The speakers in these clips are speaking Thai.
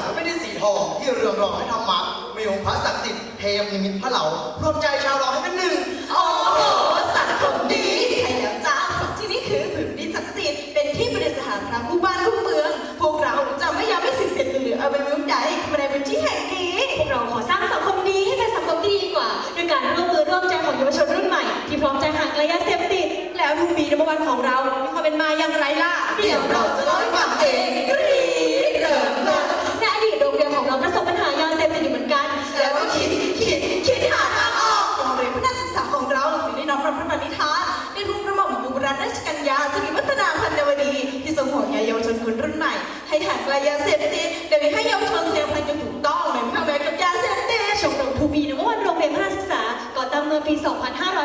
กพระไม่ได้สีทองที่เรืองรองด้วยธรรมะมีองค์พระศักดิ์สิทธิ์เทมนิมิตพระเหลารวมใจชาวเราให้เป็นหนึ่ง โอ้โหสังคมดีใช่แล้วจ้าเพราะที่นี่คือผืนดินศักดิ์สิทธิ์เป็นที่ประดิษฐานพระคู่บ้านคู่เมือง พวกเราจะไม่ยอมให้สิ่งเสียเหลือเอาไปมุ่งใดมาในพื้นที่แห่งนี้ พวกเราขอสร้างสังคมดีให้เป็นสังคมที่ดีกว่าด้วยการร่วมมือร่วมใจของเยาวชนรุ่นใหม่ ที่พร้อมใจห่างไกลยาเสพติดแล้วทูบีนัมวันของเรามีความเป็นมาอย่างไรล่ะ เดี๋ยวเราจะเล่าให้ฟังเอง ที่ทรงห่วงใยเยาวชนคนรุ่นใหม่ ให้ห่างไกลยาเสพติดโดยให้เยาวชนเสพติดอย่างถูกต้องไม่ทำอะไรกับยาเสพติดชมรมทูบีนวันโรงเรียนพัฒนาศึกษาก่อตั้งเมื่อปี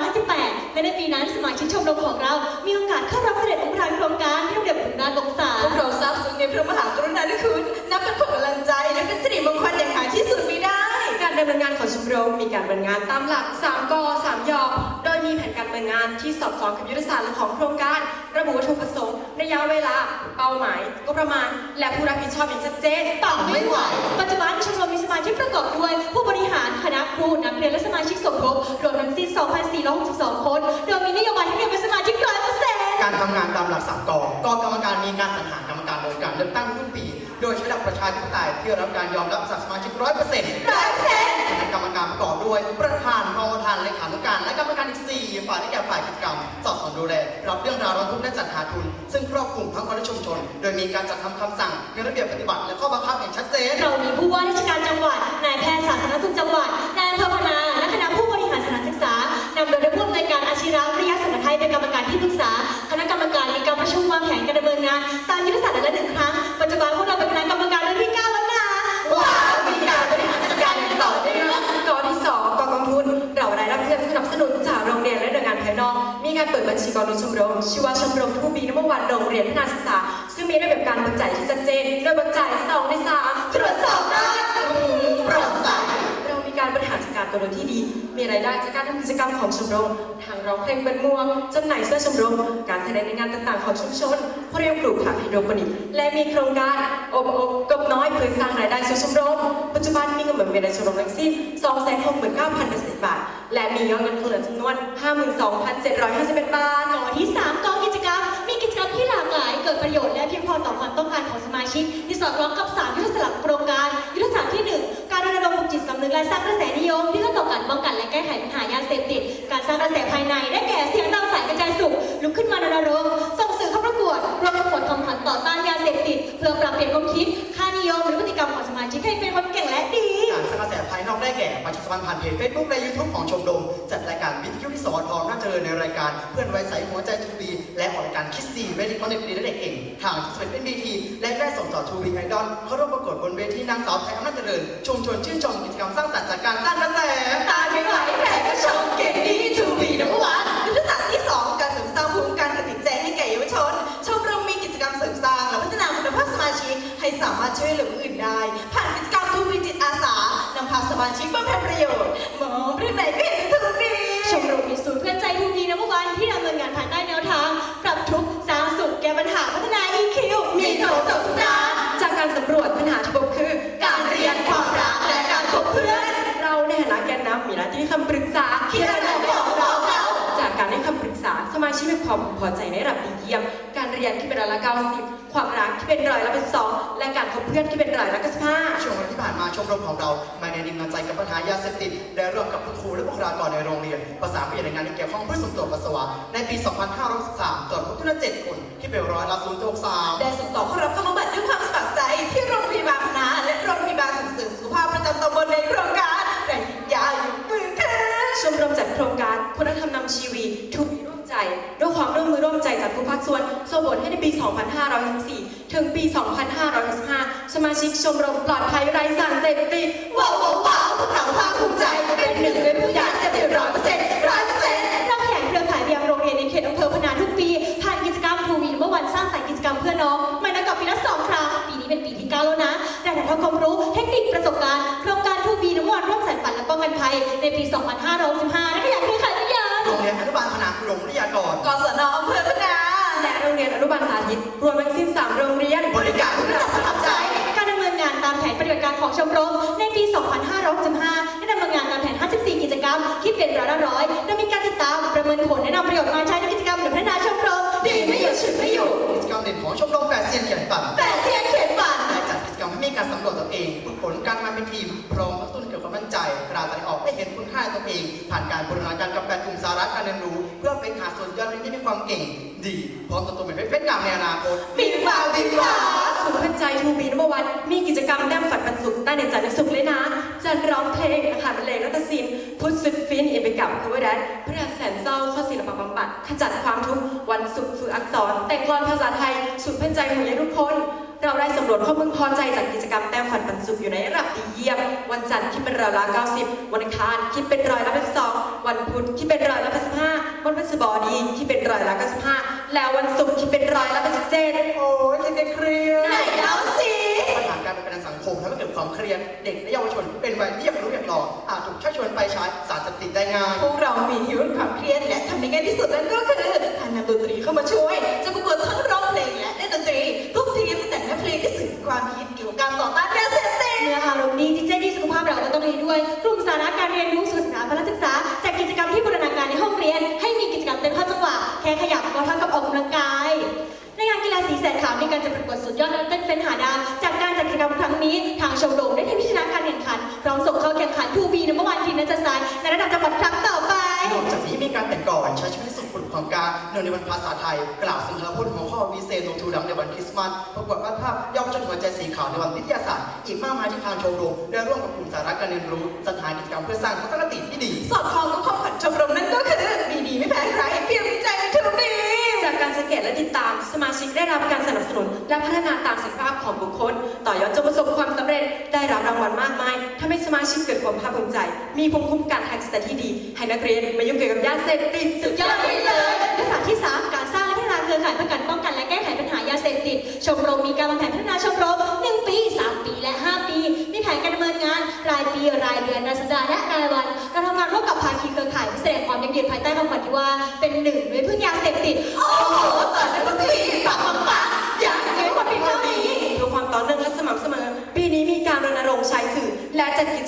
2558 และในปีนั้นสมาชิกชมรมของเรา มีโอกาสเข้ารับเสด็จองค์ประธานโครงการที่เรียนบุญนาถกษาพวกเราทราบซึ้งในพระมหากรุณาธิคุณนับเป็นขวัญกำลังใจและเป็นสิริมงคลอย่างหาที่สุดไม่ได้ การดำเนินงานของชมรมมีการดำเนินงานตามหลัก3ก3ยอโดย แผนการดำเนินงานที่สอดคล้องกับยุทธศาสตร์ของโครงการ ระบุวัตถุประสงค์ระยะเวลา เป้าหมายงบประมาณ และผู้รับผิดชอบอย่างชัดเจนต่อไม่ไหวปัจจุบันชมรมมีสมาชิกประกอบด้วย ผู้บริหารคณะครูนักเรียนและสมาชิกสมทบรวมทั้งสิ้น2,462 คน โดยมีนโยบายให้เรียนเป็นสมาชิกร้อยเปอร์เซ็นต์การทำงานตามหลักสามกกกรรมการมีการสรรหากรรมการโดยการเลือกตั้งทุกปี โดยใช้หลักประชาธิปไตยที่รับการยอมรับจากสมาชิกร้อยเปอร์เซ็นต์ร้อยเปอร์เซ็นต์ คณะกรรมการประกอบด้วย ประธานรองประธานเลขานุการและกรรมการอีกสี่ฝ่ายที่แก่ฝ่ายกิจกรรม สอบสวนดูแลรับเรื่องราวร้องทุกข์และจัดหาทุน ซึ่งครอบคลุมทั้งคนและชุมชน โดยมีการจัดทำคำสั่งมีระเบียบปฏิบัติและข้อบังคับอย่างชัดเจน เรามีผู้ว่าราชการจังหวัด นายแพทย์สาธารณสุขจังหวัด นายอำเภอพนา และคณะผู้บริหารสถานศึกษานำโดยผู้อำนวยการอาชีววิทยาสังกัดไทยเป็นกรรมการที่ปรึกษา คณะกรรมการมีการประชุมวางแผนการดำเนินงาน ตามยุทธศาสตร์และหนึ่งครั้ง ปัจจุบันพวกเรา กรเปิดบัญชีกองทุนชมรมชื่อว่าชมรมทูบีนัมวันโรงเรียนพัฒนาศึกษา ซึ่งมีระเบียบการบิกจ่ายที่ชัดเจนโดยบิกจ่าย2ใน3ตรวจสอบได้โปร่งใสเรามีการบริหารจัดการตัวรถที่ดี มีรายได้จากการทำกิจกรรมของชมรมทางร้องเพลงเป็นม่วงจำหน่ายเสื้อชมรม การแสดงในงานต่างๆของชุมชนเพรียงปลูกผักไฮโดรปนิกและมีโครงการอบอบกบน้อยเพื่อสร้างรายได้สู่ชมรมปัจจุบันมีเงินหมุนเวียนในชมรมทั้งสิ้น 269,000บาท และมียอดเงินคงเหลือจำนวน 52,751 บาทกอที่ 3กองกิจกรรม มีกิจกรรมที่หลากหลาย เกิดประโยชน์และเพียงพอต่อความต้องการของสมาชิก ที่สอดคล้องกับ3ยุทธศาสตร์โครงการ ยุทธศาสตร์ที่ 1 การรณรงค์ปลุกจิตสำนึกและสร้างกระแสนิยม ที่เอื้อต่อการป้องกันและแก้ไขปัญหายาเสพติด การสร้างกระแสภายใน ได้แก่เสียงดังสายกระจายสุขลุกขึ้นมารณรงค์ส่งสื่อเข้าประกวดรวมประกวดคำขวัญต่อต้านยาเสพติด เพื่อปรับเปลี่ยนความคิด ค่านิยมหรือพฤติกรรมของสมาชิกให้ สัมพันธ์ผ่านเพจเฟซบุ๊กและยูทูบของชมรมจัดรายการวิทยุที่สอนทองน่าเจริญในรายการเพื่อนไว้ใสหัวใจทูบีและออกรายการคิสซีเวทีคอนเนคดีและเด็กเก่งทางสเปนเป็นบีทีและได้ส่งต่อทูบีไอดอลเข้าร่วมประกวดบนเวทีนางสาวไทยอำนาจเจริญชมชวนชื่นชมกิจกรรมสร้างสรรค์จากการสร้างกระแสตายไม่ไหลแผลก็ชมเก่งดี ความพึงพอใจในระดับดีเยี่ยม การเรียนที่เป็นร้อยละ90 ความรักที่เป็นร้อยละเป็นสองและการคบเพื่อนที่เป็นร้อยละ95ช่วงวันที่ผ่านมาชมรมของเรา มาในดินงานใจกับปัญหายาเสพติดได้ร่วมกับคุณครูและบุคลากรในโรงเรียน ประสานไปยังหน่วยงานที่เกี่ยวข้องเพื่อส่งตรวจปัสสาวะในปี 2563ตรวจพบทุกเจ็ดคนที่เป็นร้อยละ0.63ได้ส่งต่อเข้ารับการบำบัดด้วยความสมัครใจที่โรงพยาบาลพนาและโรงพยาบาลส่งเสริมสุขภาพประจำตำบลในโครงการแต่ยาอยู่มือค่ะชมรมจัด ใจด้วยความร่วมมือร่วมใจจากทุกภาคส่วนส่งผลให้ในปี 2564 ถึงปี 2565 สมาชิกชมรมปลอดภัยไร้สารเสพติดว้าวว้าวว้าวพวกเราภาคภูมิใจเป็นหนึ่งในผู้ยาเสพติดร้อยเปอร์เซ็นต์ร้อยเปอร์เซ็นต์เราขยายเครือข่ายไปยังโรงเรียนในเขตอำเภอพนาทุกปีผ่านกิจกรรมทูวีเมื่อวันสร้างสรรค์กิจกรรมเพื่อน้องไม่น้อยกว่าปีละสองครั้งปีนี้เป็นปีที่เก้าแล้วนะได้ถ่ายทอดความรู้เทคนิคประสบการณ์โครงการทูวีน้ำวันร่วมสานฝันและป้องกันภัยในปี 2565และขยายเครือข่าย หลงริยากรกศนอำเภอพนาและโรงเรียนอนุบาลสาธิต รวมทั้งสิ้น3โรงเรียนบริการผู้นำประทับใจ การดำเนินงานตามแผนปฏิบัติการของชมรมในปี 2565ได้ดำเนินงานตามแผน 54 กิจกรรม ที่เป็นร้อยละร้อยและมีการติดตามประเมินผลแนะนำประโยชน์มาใช้ในกิจ ผ่านการบูรการกับแปดกลุ่มสาระการเรียนรู้ เพื่อเป็นหาส่วนยอดที่มีความเก่ง ดีพร้อมตัวตนเป็นเพชรงามในอนาคตบินวาวบินวาศูนย์พันใจทูบีนบวันมีกิจกรรมแต้มฝันปันสุขใต้ในจันทร์สุขเลยนะ จัดร้องเพลงอาหารบรรเลงรัตศิลป์พุทธสุดฟินเอินไปกับคเวอร์แดนเพื่อแสนเศร้าข้อศิลปะบำบัดขจัดความทุกข์วันศุกร์ฝึกอักษร แต่งกลอนภาษาไทยศูนย์พันใจหมู่ใหญ่ทุกคน เราได้สำรวจข้อมูลพอใจจากกิจกรรมแต้มฝันปันสุขอยู่ในระดับดีเยี่ยม วันจันทร์คิดเป็นร้อยละ90 วันอังคารคิดเป็นร้อยละ82วันพุธคิดเป็นร้อยละ85วันพฤหัสบดีคิดเป็นร้อยละ95แล้ววันศุกร์คิดเป็นร้อยละ87โอ้ยเด็กๆเครียดไหนเล่าสิปัญหาการเป็นประเด็นสังคมทำให้เกิดความเครียดเด็กและเยาวชน เป็นวัยที่อยากรู้อยากลองอาจถูกชักชวนไปใช้สารเสพติดได้ง่ายพวกเรามีฮิวความเครียดและทำได้ง่ายที่สุดนั่นก็คือ แค่ขยับก็เท่ากับออกกำลังกาย ในงานกีฬาสีแสนขาวมีการจัดประกวดสุดยอดนักเต้นเฟ้นหาดาวจากการจัดกิจกรรมครั้งนี้ทางชมรมได้ทีมที่ชนะการแข่งขันพร้อมส่งเข้าแข่งขันทูบีนัมเบอร์วันทีมนักจัดสายในระดับจังหวัดครั้งต่อไปนอกจากนี้มีการแต่งก่อนใช้ชีวิตสุขบุรุษของการเนื่องในวันภาษาไทย กล่าวสุนทรพจน์หัวข้อวีเซโนทูดังในวันคริสต์มาสประกวดวาดภาพเยาวชนหัวใจสีขาวในวันวิทยาศาสตร์อีกมากมายที่ทางชมรมได้ร่วมกับกลุ่มสาระการเรียนรู้สถานกิจกรรมเพื่อสร้างทัศนคติที่ดี สอดคล้องกับความฝันชมรมนั่นก็คือ เกตและติดตามสมาชิกได้รับการสนับสนุน และพัฒนาตามศักยภาพของบุคคล ต่อยอดจนประสบความสำเร็จได้รับรางวัลมากมายทำให้สมาชิกเกิดความภาคภูมิใจ มีภูมิคุ้มกันทางจิตใจที่ดี ให้นักเรียนมายุ่งเกี่ยวกับยาเสพติดสุดยอดไปเลยยุทธศาที่ 3 การสร้างและพัฒนาเครือข่ายเพื่อการป้องกันและแก้ไขปัญหายาเสพติด ชมรมมีการวางแผนพัฒนาชมรม 1 ปี 3 ปีและ 5 ปี มีแผนการดำเนินงาน รายปีรายเดือนรายสัปดาห์และรายวันเราทำงานร่วมกับภาคีเครือข่ายเพื่อแสดงความยั่งยืนภายใต้คำขวัญที่ว่าเป็นหนึ่งด้วยพึ่งยาเสพติด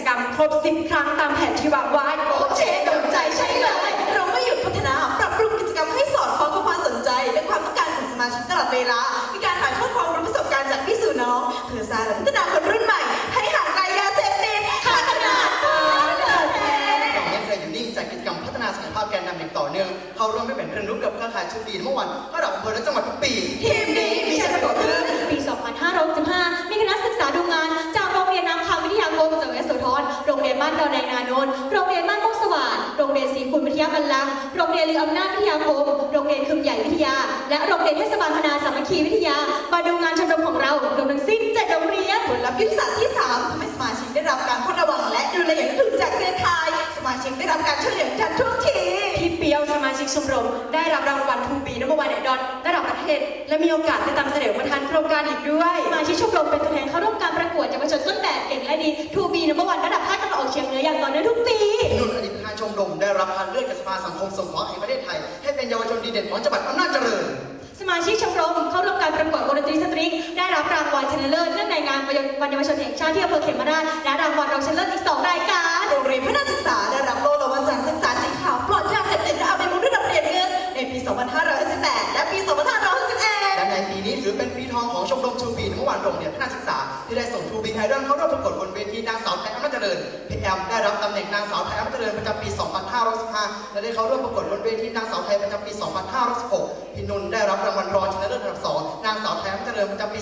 กิจกรรมครบ 10 ครั้งตามแผนที่วางไว้โอเคโดนใจใช่เลย เราไม่หยุดพัฒนาปรับปรุงกิจกรรมให้สอดคล้องกับความสนใจ และความต้องการของสมาชิกตลอดเวลา มีการถ่ายทอดความรู้ประสบการณ์จากพี่สู่น้องเพื่อสร้างและพัฒนาคนรุ่นใหม่ ให้ห่างไกลยาเสพติดขาดขนาดเกินแท้เราไม่เคยอยู่นิ่งจากกิจกรรมพัฒนาศักยภาพแกนนำอย่างต่อเนื่อง เข้าร่วมไม่เป็นเรียนรู้กับเครือข่ายชุดดีเมื่อวันระดับอำเภอและจังหวัดทุกปีที เรียนบ้านดอนแดงนานนท์โรงเรียนบ้านมุกสว่างโรงเรียนศรีคุณวิทยาบัลลังก์โรงเรียนลืออำนาจวิทยาคมโรงเรียนคึมใหญ่วิทยา และโรงเรียนเทศบาลพนาสามัคคีวิทยามาดูงานชมรมของเรารวมทั้งสิ้นเจ็ดโรงเรียนผลลัพธ์ยุทธศาสตร์ที่3ทำให้สมาชิกได้รับการเฝ้าระวังและดูแลอย่างถึงจากเครือข่าย สมาชิกได้รับการช่วยเหลือทันท่วงทีพี่เปียวสมาชิกชมรม ได้รับรางวัลทูบีนัมเบอร์วันไอดอลระดับประเทศ และมีโอกาสได้ตามเสด็จประธานโครงการอีกด้วย สมาชิกชมรมเป็นตัวแทนเข้าร่วมการประกวดเยาวชนต้นแบบเก่งและดีทูบีนัมเบอร์วันระดับภาค ตะวันออกเฉียงเหนืออย่างต่อเนื่องทุกปี นุ่นอดีตประธานชมรมได้รับการเลือกจากสภาสังคมสงเคราะห์แห่งประเทศไทย ให้เป็นเยาวชนดีเด่นของจังหวัดอำนาจเจริญ สมาชิกชมรมเข้าร่วมการประกวดวงดนตรีสตริงได้รับรางวัลชนะเลิศเนื่องในงานวันเยาวชนแห่งชาติที่อำเภอเขมราชและรางวัลรองชนะเลิศอีก2รายการโรงเรียนพัฒนาศึกษาได้รับโล่รางวัลสารศึกษาสีขาวปลอดยาเสพติดและเอาไปมุดระดับเรียนเงินในปี 2518และปี 2561และในปีนี้ถือเป็นปีทองของชมรมทูบีเมื่อวานโรงเรียนพัฒนาศึกษาที่ได้ส่งทูบีไอ ดอลเข้าร่วมประกวดบนเวทีนางสาวไทยอำนาจเจริญพี่แอมได้รับตำแหน่งนางสาวไทยอำนาจเจริญประจำปี 2515และได้เข้าร่วมประกวดบนเวทีนางสาวไทยประจำปี 2516พี่นุ่นได้รับรางวัลรองชนะเลิศอันดับสองนางสาวไทยอำนาจเจริญประจำปี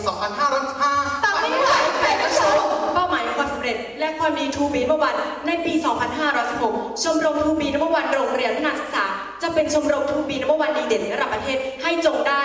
2515ปังไม่ไหวใครก็ชมเป้าหมายความสำเร็จ และความดีทูบีนัมเบอร์วันในปี 2516 ชมรมทูบีนัมเบอร์วันโรงเรียนพัฒนาศึกษา จะเป็นชมรมทูบีนัมเบอร์วันดีเด่นระดับประเทศให้จงได้